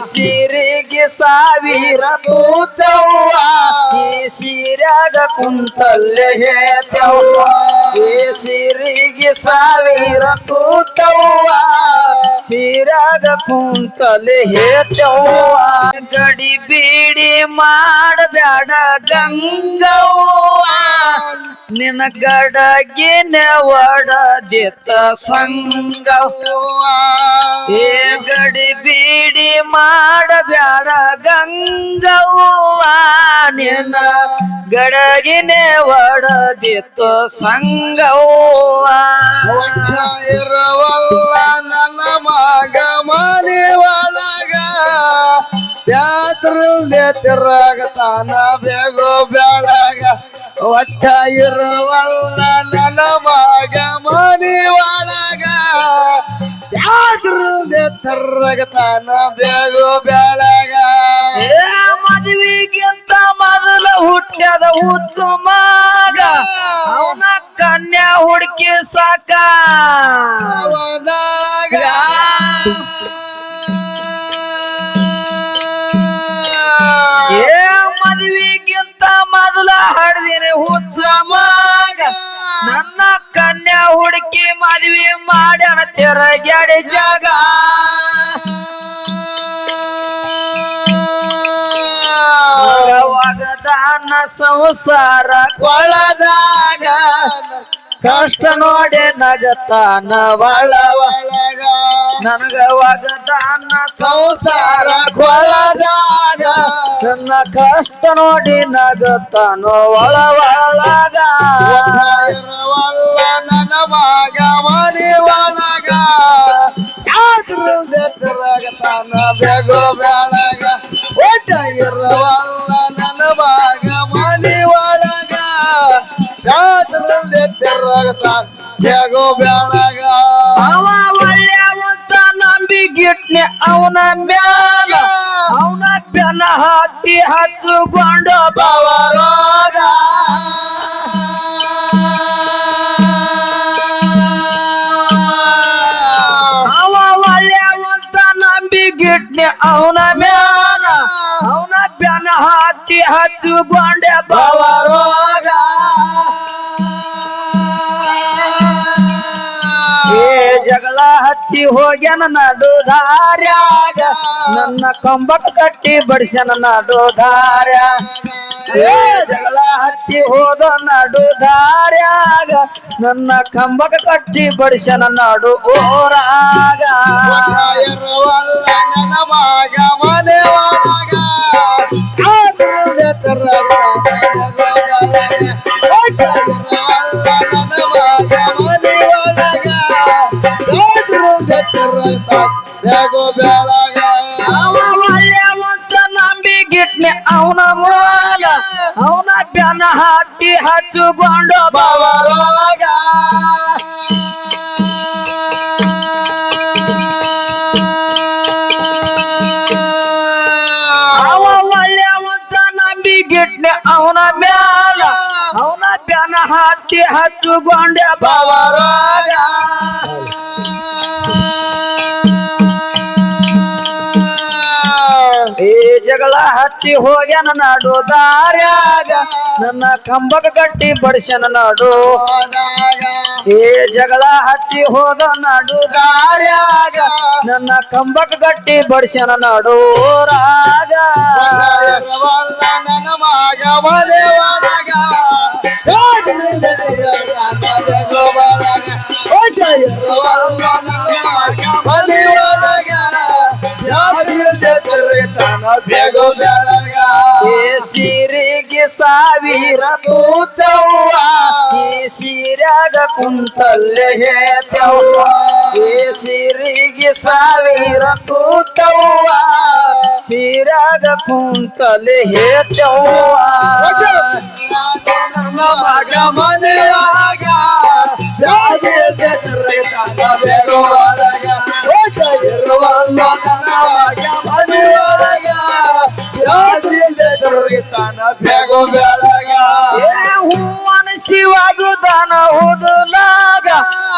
ಸಿರಿಗೆ ಸಾವಿರ ತೂತವ್ವ ಈ ಸೀರ್ಯಾಗ ಕುಂತಲ್ಲೇ ಹೇಳ್ತವ್ವ. ಈ ಸಿರಿಗೆ ಸಾವಿರ ತೂತವ್ವ ಸಿರಾಗ ಕುಂತಲೆ ಹೇಳ್ತವ್ವ. ಗಡಿ ಬೀಡಿ ಮಾಡಬೇಡ ಗಂಗವ್ವ. ನಿನ್ನ ಗಡಗೆ ಒಡದಿತ್ತ ಸಂಗವ್ವ ಏ ಗಡಿ ಬೀಡಿ ಮಾಡಬ್ಯಾಡ ಗಂಗವ್ವ ನಿನ್ನ ಗಡಗಿನ ಒಡದಿತ್ತು ಸಂಗವ್ವ ಇರವಲ್ಲ ನನ್ನ ಮಗ ಮನೆ ಒಳಗ. ಯಾತ್ರಲ್ದೆ ತಿರುಗತಾನ ಬೇಗೋ ಬೆಳಗ ಒಟ್ಟ ಇರವಲ್ಲ ನನ್ನ ಮಗ ಮನೆ ಒಳಗ. ಯಾತ್ರಲ್ದೆ ತಿರುಗತಾನ ಬೇಗೋ ಬೆಳಗ ಮದುವೆಗಿಂತ ಮೊದಲ ಹುಟ್ಟ್ಯದ ಹುಚ್ಚು ಮಗ. ಅವನ ಕನ್ಯಾ ಹುಡುಕಿ ಸಾಕ. ನನ್ನ ಕನ್ಯಾ ಹುಡುಕಿ ಮದುವೆ ಮಾಡ್ಯಾನ ತೆರಗಡೆ ಜಾಗ. ಒಗದಾನ ಸಂಸಾರ ಕೊಳದಾಗ. ಕಷ್ಟ ನೋಡಿ ನಗತಾನ ಒಳಗ. ನನಗ ಒಗದಾನ ಸಂಸಾರ ನನ್ನ ಕಷ್ಟ ನೋಡಿ ನಗತಾನೋ ಒಳ ಒಳಗ. ಇರುವಲ್ಲ ನನ್ನ ಮಗ ಮನೆ ಒಳಗ. ತಿರುಗತಾನ ಬೇಗೋ ಬೆಳಗ. ಒಟ್ಟ ಇರುವಲ್ಲ ನನ್ನ ಮಗ ಮನಿ ಒಳಗ. ಯಾತ್ರಲ್ದೆ ತಿರುಗತಾನ ಬೇಗೋ ಬೆಳಗ. ಅವ ಒಳ್ಳೆವಂತ ನಂಬಿಗಿಟ್ನೆ ಅವನ ಮ್ಯಾಲ. ಅವನ ಬೆನ ಹತ್ತಿ ಹಚ್ಚುಕೊಂಡು ಬವರೋಗ ಅವ ನಂಬಿ ಗಿಟ್ನೆ ಅವನ ಮ್ಯಾಲ. ಅವನ ಬೆನ ಹತ್ತಿ ಹಚ್ಚುಕೊಂಡೆ ಬವರೋಗ ಹಚ್ಚಿ ಹೋಗ್ಯನ ನಡು ದಾರ್ಯಾಗ ನನ್ನ ಕಂಬಕ್ ಕಟ್ಟಿ ಬಡಿಸ್ಯನ ನಡು ದಾರ್ಯ ಏ ಜಗಳ ಹಚ್ಚಿ ಹೋದ ನಡು ದಾರ್ಯಾಗ ನನ್ನ ಕಂಬಕ್ ಕಟ್ಟಿ ಬಡಿಸ್ಯನ ನಡು ಓರಾಗ ನನ್ನ ಮಗ ನನ್ನ ಒಳಗ ಯಾತ್ರಲ್ದೆ ತಿರುಗತಾನ ಬೇಗೋ ಬೆಳಗ ಅವ ಒಳ್ಳೆವಂತ ನಂಬಿಗಿಟ್ನೆ ಅವನ ಮೂಲ ಅವನ ಬೆನ್ನ ಹತ್ತಿ ಹಚ್ಚುಕೊಂಡು ಬವರೋಗ ಅವ ಒಳ್ಳೆವಂತ ನಂಬಿಗಿಟ್ನೆ ಅವನ ಮ್ಯಾಲ ಅವನ ಬೆನ್ನ ಹತ್ತಿ ಹಚ್ಚುಕೊಂಡೆ ಬವರೋಗ ಜಗಳ ಹಚ್ಚಿ ಹೋಗ್ಯಾನ ನಾಡು, ದಾರ್ಯಾಗ ನನ್ನ ಕಂಬಕ ಕಟ್ಟಿ ಬಡಿಸ್ಯಾನ ನಾಡು. ಏ ಜಗಳ ಹಚ್ಚಿ ಹೋದ ನಾಡು, ದಾರ್ಯಾಗ ನನ್ನ ಕಂಬಕ ಕಟ್ಟಿ ಬಡಿಸ್ಯಾನ ನಾಡು. ರಾಗ ಒಳಗ ಸೀರೆಗೆ ಸಾವಿರ ತೂತವ್ವ ಈ ಸೀರ್ಯಾಗ ಕುಂತಲ್ಲೇ ಹೇಳ್ತವ್ವ ಈ ಸೀರೆಗೆ ಸಾವಿರ ತೂತವ್ವ ಸೀರ್ಯಾಗ ಕುಂತಲ್ಲೇ ಹೇಳ್ತವ್ವ ನಮ್ಮ ಮಗ ಮನೆ ದಾನ ಬೆಳಗು. ಬೆಳಗ ಹೂವನ ಶಿವಾಗು ದಾನ ಓದಲಾಗ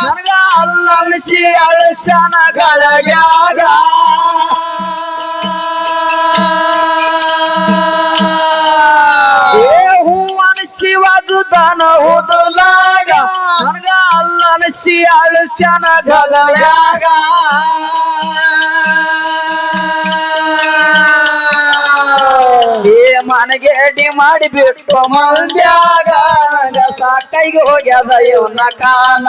ನನಗ ಅಲ್ಲನ ಶಿ ಅಳಶನ ಗಳಗ್ಯಾಗ ಹೂವನ ಶಿವಾಗು ದಾನ ಓದಲಾಗ ನನಗ ಅಲ್ಲನ ಮನೆಗೆ ಅಡಿ ಮಾಡಿ ಬಿಟ್ಟು ಮಂದ್ಯಾಗ ಸಾಕೈಗೆ ಹೋಗ್ಯದ ಇವನ ಕಾಲ.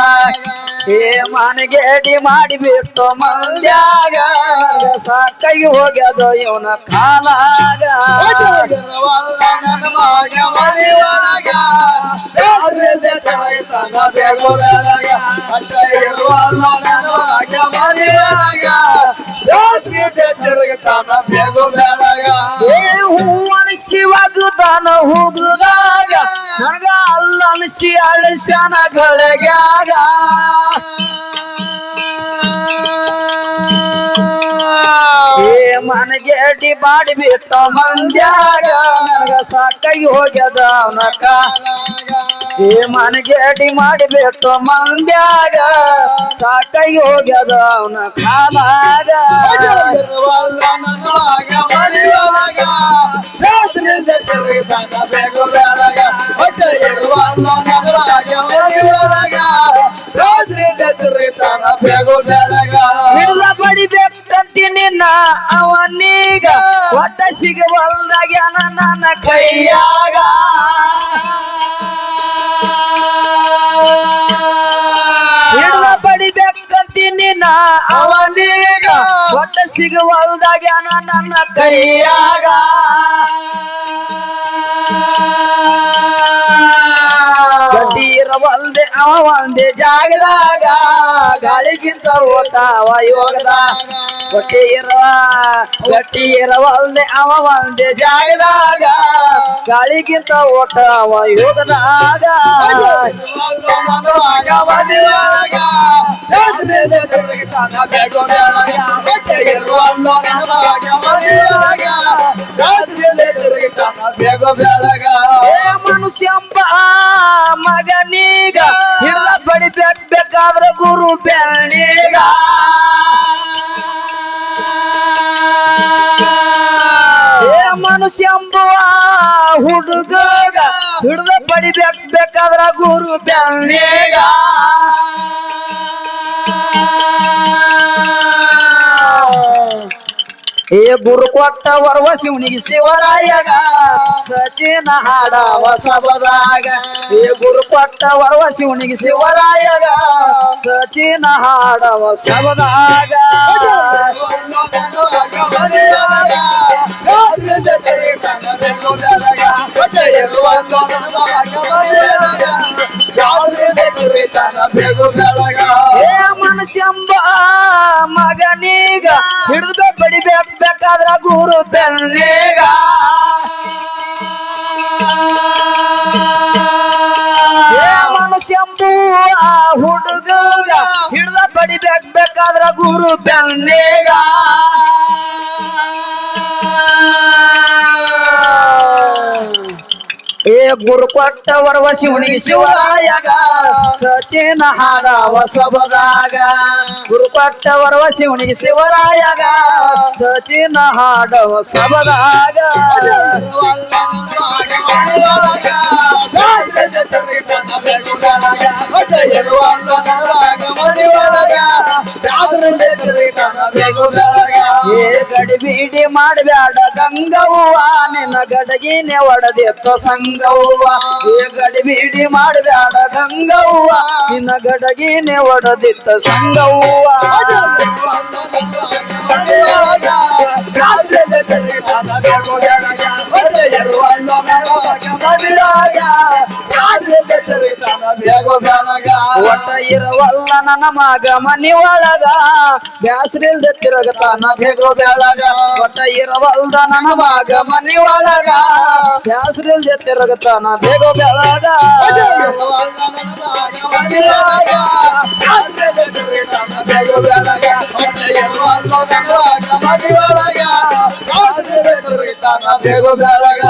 ಏ ಮನೆಗೆ ಅಡಿ ಮಾಡಿ ಬಿಟ್ಟು ಮಂದ್ಯಾಗ ಸಾಕೈಗೆ ಹೋಗ್ಯದ ಇವನ ಕಾಲಾಗ ಏ ಹೂವನ ಶಿವಾಗುತ್ತಾನ ಹೋಗುದಾಗ ನನಗ ಅಲ್ಲನಸಿ ಅಳಸ್ಯಾನ ಗಳಿಗ್ಯಾಗ ಏ ಮನೆಗೆ ಅಡಿ ಮಾಡಿ ಬಿಟ್ಟು ಮಂದ್ಯಾಗ ನನಗ ಸಾಕಾಗಿ ಹೋಗ್ಯದ ಅವನ ಕಾಲ ಮನೆಗೆ ಅಡಿ ಮಾಡಿ ಬಿಟ್ಟು ಮಂದ್ಯಾಗ ಸಾಕೈ ಹೋಗ್ಯದ ಅವನ ಕಾಲಾಗ. ಹಿಡಿದ ಬಡಿಬೇಕಂತೀನಿ ನಾ ಅವನೀಗ. ಒಟ್ಟ ನನ್ನ ಕೈಯಾಗ. ಅವನೀಗ ಒಟ್ಟ ಸಿಗುವಲ್ದಾಗ ನನ್ನ ಕೈಯಾಗ. ಗಡ್ಡಿ ಇರವಲ್ದೆ ಅವ ಒಂದೇ ಜಾಗದಾಗ. ಗಾಳಿಗಿಂತ ಓತಾವ ಯೋಗದಾಗ ಗಟ್ಟಿ ಇರವ ಗಟ್ಟಿ ಇರವಲ್ದೆ ಅವ ಒಂದೇ ಜಾಗದಾಗ. ಗಾಳಿಗಿಂತ ಓಟಾವ ಯೋಗದಾಗ ಏ ಮನುಷ್ಯಂಬ ಮಗನೀಗ ಹಿಡ್ದ ಬಡಿಬೇಕ್ ಬೇಕಾದ್ರ ಗುರು ಬೆಳ್ನೀಗ ಮನುಷ್ಯಂಬುವ ಹುಡುಗಗ ಹಿಡ್ದ ಬಡಿಬೇಕ್ ಬೇಕಾದ್ರ ಗುರು ಬೆಳ್ನೀಗ ಏ ಗುರು ಕೊಟ್ಟ ವರ್ವ ಶಿವನಿಗೆ ಶಿವರಾಯಗ. ಸಚಿನ ಹಾಡವ ಸಬದಾಗ ಏ ಗುರು ಕೊಟ್ಟ ವರ್ವ ಶಿವನಿಗೆ ಶಿವರಾಯಗ. ಸಚಿನ ಹಾಡವ ಸಬದಾಗ ಏ ಮನಸ್ಸೆಂಬ ಮಗನೀಗ ಹಿಡಿದು ಬಡಿಬೇಕ್ ಬೇಕಾದ್ರ ಗುರು ಬೆನ್ನೀಗ. ಮನುಷ್ಯಂಬು ಆ ಹುಡುಗ ಹಿಡ್ದ ಬಡಿಬೇಕ್ ಗುರು ಬೆನ್ನೀಗ. ಏ ಗುರು ಕೊಟ್ಟ ವರವ ಶಿವನಿಗೆ ಶಿವರಾಯಗ ಸಚಿನ ಹಾಡವ ಹೊಸಬದಾಗ. ಗುರು ಕೊಟ್ಟ ವರವ ಶಿವನಿಗೆ ಶಿವರಾಯಗ ಸಚಿನ ಹಾಡವ ಸಬದಾಗ ಏ ಗಡಿ ಬೀಡಿ ಮಾಡಬ್ಯಾಡ ಗಂಗವ್ವ, ನಿನ್ನ ಗಡಗಿನೆ ಒಡದೆತ್ತೋ ಸಂಗವ್ವ. ಏ ಗಡಿ ಮಾಡಬೇಡ ಗಂಗವ್ವ, ನಿನ್ನ ಗಡಗಿನೆ ಒಡೆದಿತ್ತ ಸಂಗವ್ವ. ಒಟ್ಟ ಇರವಲ್ಲ ನನ್ನ ಮಗ ಮನಿ ಒಳಗ ಬ್ಯಾಸ್ರಿಲ್ದ ತಿರುಗತಾನ ಬೇಗೋ ಬೆಳಗ ಒಟ್ಟ ಇರವಲ್ದ ನನ್ನ ಮಗ ಮನಿ ಒಳಗ ಬ್ಯಾಸ್ರಿಲ್ದ ತಿರುಗತಾನ ಬೇಗೋ ಬೆಳಗ ಬೇಗ ಬೆಳಗ